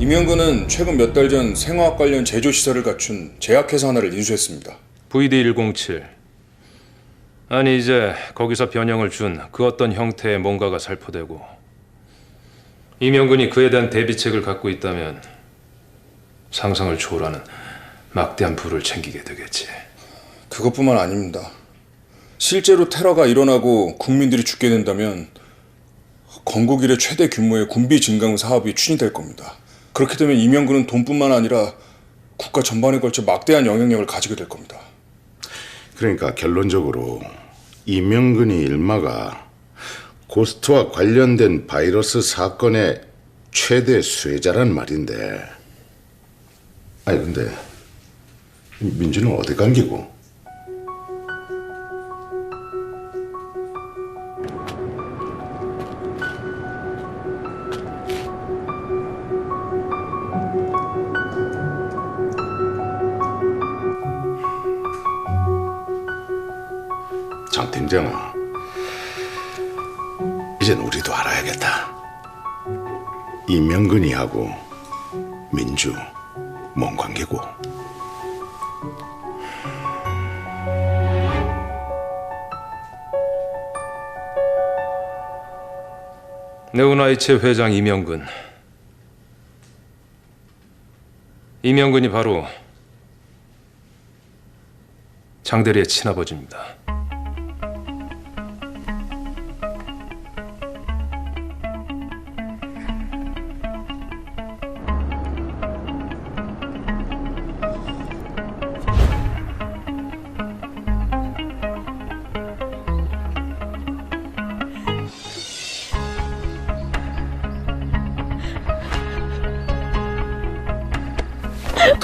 임영근은 최근 몇 달 전 생화학 관련 제조 시설을 갖춘 제약회사 하나를 인수했습니다. VD107. 아니 이제 거기서 변형을 준 그 어떤 형태의 뭔가가 살포되고 이명근이 그에 대한 대비책을 갖고 있다면 상상을 초월하는 막대한 부를 챙기게 되겠지. 그것뿐만 아닙니다. 실제로 테러가 일어나고 국민들이 죽게 된다면 건국 이래 최대 규모의 군비 증강 사업이 추진될 겁니다. 그렇게 되면 임영근은 돈뿐만 아니라 국가 전반에 걸쳐 막대한 영향력을 가지게 될 겁니다. 그러니까 결론적으로 이명근이 일마가 고스트와 관련된 바이러스 사건의 최대 수혜자란 말인데 아니 근데 민주는 어디 간 기고? 장 팀장아 이젠 우리도 알아야겠다 이명근이하고 민주 뭔 관계고 네오나이츠 회장 이명근. 이명근이 바로 장대리의 친아버지입니다.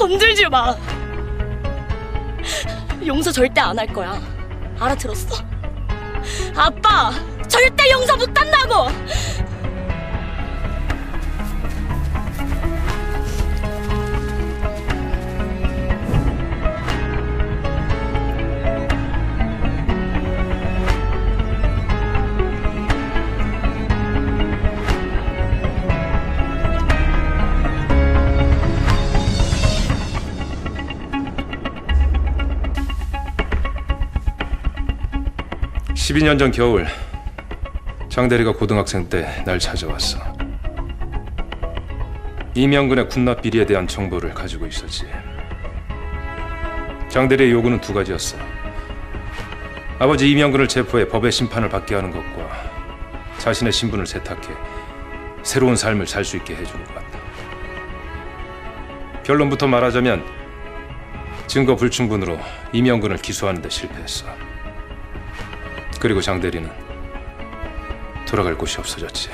건들지 마. 용서 절대 안 할 거야. 알아들었어? 아빠, 절대 용서 못 한다고. 십이 년전 겨울 장대리가 고등학생 때 날 찾아왔어. 이명근의 군납 비리에 대한 정보를 가지고 있었지. 장대리의 요구는 두 가지였어. 아버지 이명근을 체포해 법의 심판을 받게 하는 것과 자신의 신분을 세탁해 새로운 삶을 살 수 있게 해주는 것. 결론부터 말하자면 증거 불충분으로 이명근을 기소하는 데 실패했어. 그리고 장 대리는 돌아갈 곳이 없어졌지.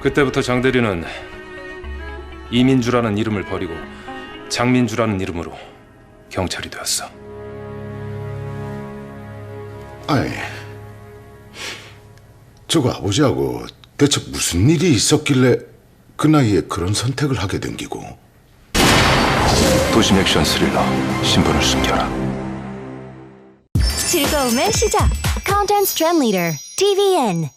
그때부터 장 대리는 이민주라는 이름을 버리고 장민주라는 이름으로 경찰이 되었어. 아니 저거 아버지하고 대체 무슨 일이 있었길래 그 나이에 그런 선택을 하게 된 기고 도심 액션 스릴러 신분을 숨겨라. 즐거움의 시작. Content Trend Leader, TVN.